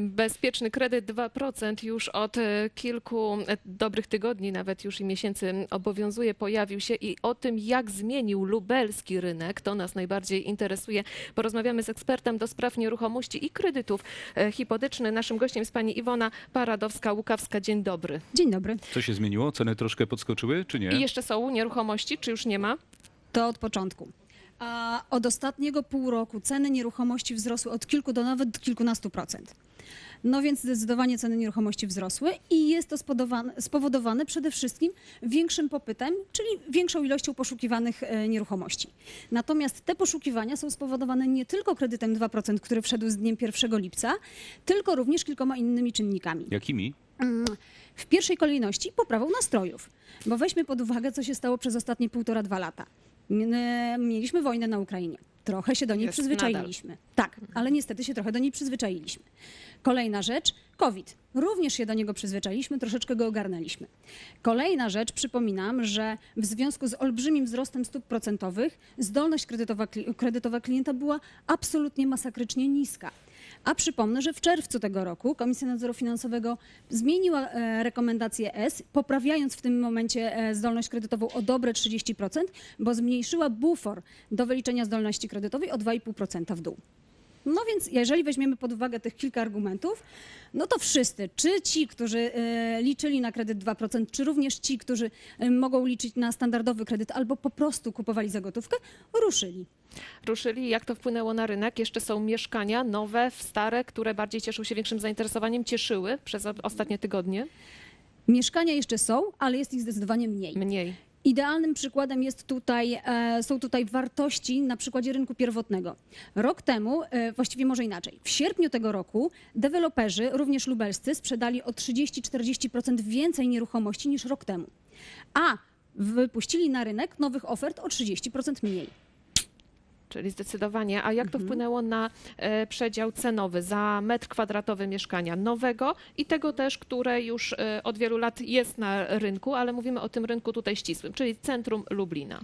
Bezpieczny kredyt 2% już od e, kilku e, dobrych tygodni, nawet już i miesięcy obowiązuje, pojawił się i o tym, jak zmienił lubelski rynek, to nas najbardziej interesuje. Porozmawiamy z ekspertem do spraw nieruchomości i kredytów e, hipotecznych. Naszym gościem jest pani Iwona Paradowska-Łukawska. Dzień dobry. Dzień dobry. Co się zmieniło? Ceny troszkę podskoczyły, czy nie? I jeszcze są nieruchomości, czy już nie ma? To od początku. A od ostatniego pół roku ceny nieruchomości wzrosły od kilku do nawet kilkunastu procent. No więc zdecydowanie ceny nieruchomości wzrosły i jest to spowodowane, przede wszystkim większym popytem, czyli większą ilością poszukiwanych e, nieruchomości. Natomiast te poszukiwania są spowodowane nie tylko kredytem 2%, który wszedł z dniem 1 lipca, tylko również kilkoma innymi czynnikami. Jakimi? W pierwszej kolejności poprawą nastrojów, bo weźmy pod uwagę, co się stało przez ostatnie półtora, dwa lata. Mieliśmy wojnę na Ukrainie. Trochę się do niej Jest przyzwyczailiśmy. Tak, ale niestety się trochę do niej przyzwyczailiśmy. Kolejna rzecz, COVID. Również się do niego przyzwyczailiśmy, troszeczkę go ogarnęliśmy. Kolejna rzecz, przypominam, że w związku z olbrzymim wzrostem stóp procentowych zdolność kredytowa, kredytowa klienta była absolutnie masakrycznie niska. A przypomnę, że w czerwcu tego roku Komisja Nadzoru Finansowego zmieniła e, rekomendację S, poprawiając w tym momencie e, zdolność kredytową o dobre 30%, bo zmniejszyła bufor do wyliczenia zdolności kredytowej o 2,5% w dół. No więc jeżeli weźmiemy pod uwagę tych kilka argumentów, no to wszyscy, czy ci, którzy e, liczyli na kredyt 2%, czy również ci, którzy mogą liczyć na standardowy kredyt albo po prostu kupowali za gotówkę, ruszyli. Ruszyli. Jak to wpłynęło na rynek? Jeszcze są mieszkania nowe, stare, które bardziej cieszą się większym zainteresowaniem, cieszyły przez ostatnie tygodnie? Mieszkania jeszcze są, ale jest ich zdecydowanie mniej. Mniej. Idealnym przykładem jest tutaj, e, są tutaj wartości na przykładzie rynku pierwotnego. Rok temu, e, właściwie może inaczej, w sierpniu tego roku deweloperzy, również lubelscy, sprzedali o 30-40% więcej nieruchomości niż rok temu. A wypuścili na rynek nowych ofert o 30% mniej. Czyli zdecydowanie. A jak to wpłynęło na e, przedział cenowy za metr kwadratowy mieszkania nowego i tego też, które już e, od wielu lat jest na rynku, ale mówimy o tym rynku tutaj ścisłym, czyli centrum Lublina.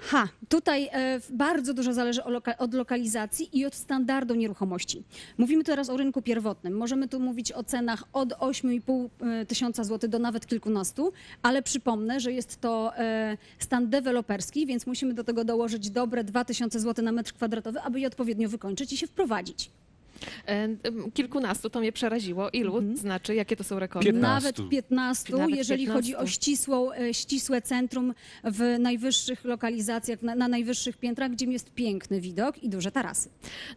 Ha, tutaj e, bardzo dużo zależy loka- od lokalizacji i od standardu nieruchomości. Mówimy teraz o rynku pierwotnym. Możemy tu mówić o cenach od 8,5 e, tysiąca złotych do nawet kilkunastu, ale przypomnę, że jest to e, stan deweloperski, więc musimy do tego dołożyć dobre 2000 zł na metr kwadratowy, aby je odpowiednio wykończyć i się wprowadzić. E, Kilkunastu to mnie przeraziło. Ilu znaczy, jakie to są rekordy? 15. Nawet 15, Nawet jeżeli 15. chodzi o ścisłą, e, ścisłe centrum w najwyższych lokalizacjach, na, na najwyższych piętrach, gdzie jest piękny widok i duże tarasy.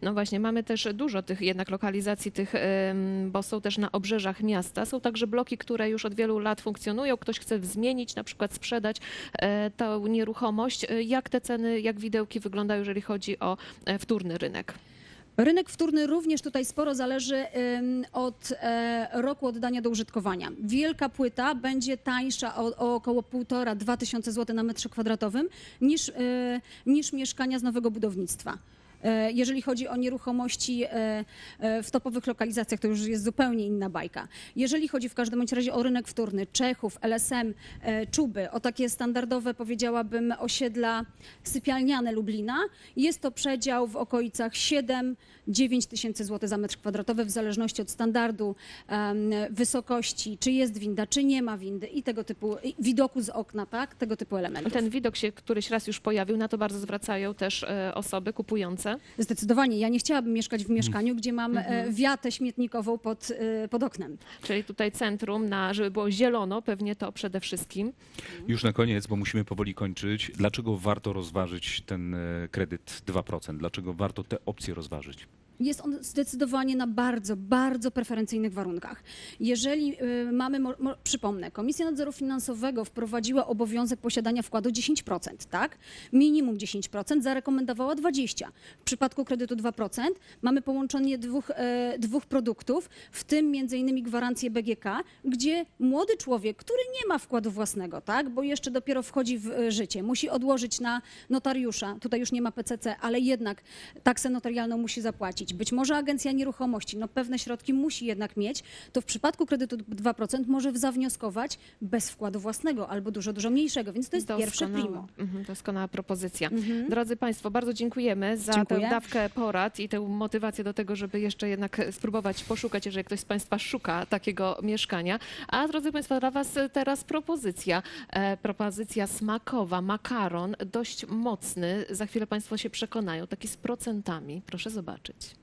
No właśnie, mamy też dużo tych jednak lokalizacji, tych, em, bo są też na obrzeżach miasta. Są także bloki, które już od wielu lat funkcjonują. Ktoś chce zmienić, na przykład sprzedać e, tę nieruchomość. Jak te ceny, jak widełki wyglądają, jeżeli chodzi o e, wtórny rynek? Rynek wtórny również tutaj sporo zależy od e, roku oddania do użytkowania. Wielka płyta będzie tańsza o, o około 1,5-2 tysiące złotych na metrze kwadratowym niż, e, niż mieszkania z nowego budownictwa. E, Jeżeli chodzi o nieruchomości e, e, w topowych lokalizacjach, to już jest zupełnie inna bajka. Jeżeli chodzi w każdym razie o rynek wtórny, Czechów, LSM, Czuby, o takie standardowe, powiedziałabym, osiedla sypialniane Lublina, jest to przedział w okolicach 7-9 tysięcy złotych za metr kwadratowy, w zależności od standardu, wysokości, czy jest winda, czy nie ma windy i tego typu, widoku z okna, tak? Tego typu elementów. Ten widok się któryś raz już pojawił, na to bardzo zwracają też osoby kupujące. Zdecydowanie. Ja nie chciałabym mieszkać w mieszkaniu, gdzie mam e, wiatę śmietnikową pod, e, pod oknem. Czyli tutaj centrum, na, żeby było zielono, pewnie to przede wszystkim. Już na koniec, bo musimy powoli kończyć. Dlaczego warto rozważyć ten e, kredyt 2%? Dlaczego warto te opcje rozważyć? Jest on zdecydowanie na bardzo, bardzo preferencyjnych warunkach. Jeżeli y, mamy, przypomnę, Komisja Nadzoru Finansowego wprowadziła obowiązek posiadania wkładu 10%, tak? Minimum 10%, zarekomendowała 20%. W przypadku kredytu 2% mamy połączenie dwóch, e, dwóch produktów, w tym innymi gwarancję BGK, gdzie młody człowiek, który nie ma wkładu własnego, tak? Bo jeszcze dopiero wchodzi w e, życie, musi odłożyć na notariusza, tutaj już nie ma PCC, ale jednak taksę notarialną musi zapłacić. Być może agencja nieruchomości, no pewne środki musi jednak mieć, to w przypadku kredytu 2% może zawnioskować bez wkładu własnego albo dużo, dużo mniejszego, więc to jest pierwsze primo. Mhm, doskonała propozycja. Mhm. Drodzy Państwo, bardzo dziękujemy za Dziękuję. tę dawkę porad i tę motywację do tego, żeby jeszcze jednak spróbować poszukać, jeżeli ktoś z Państwa szuka takiego mieszkania. A drodzy Państwo, dla Was teraz propozycja. E, propozycja smakowa, makaron, dość mocny. Za chwilę Państwo się przekonają, taki z procentami. Proszę zobaczyć.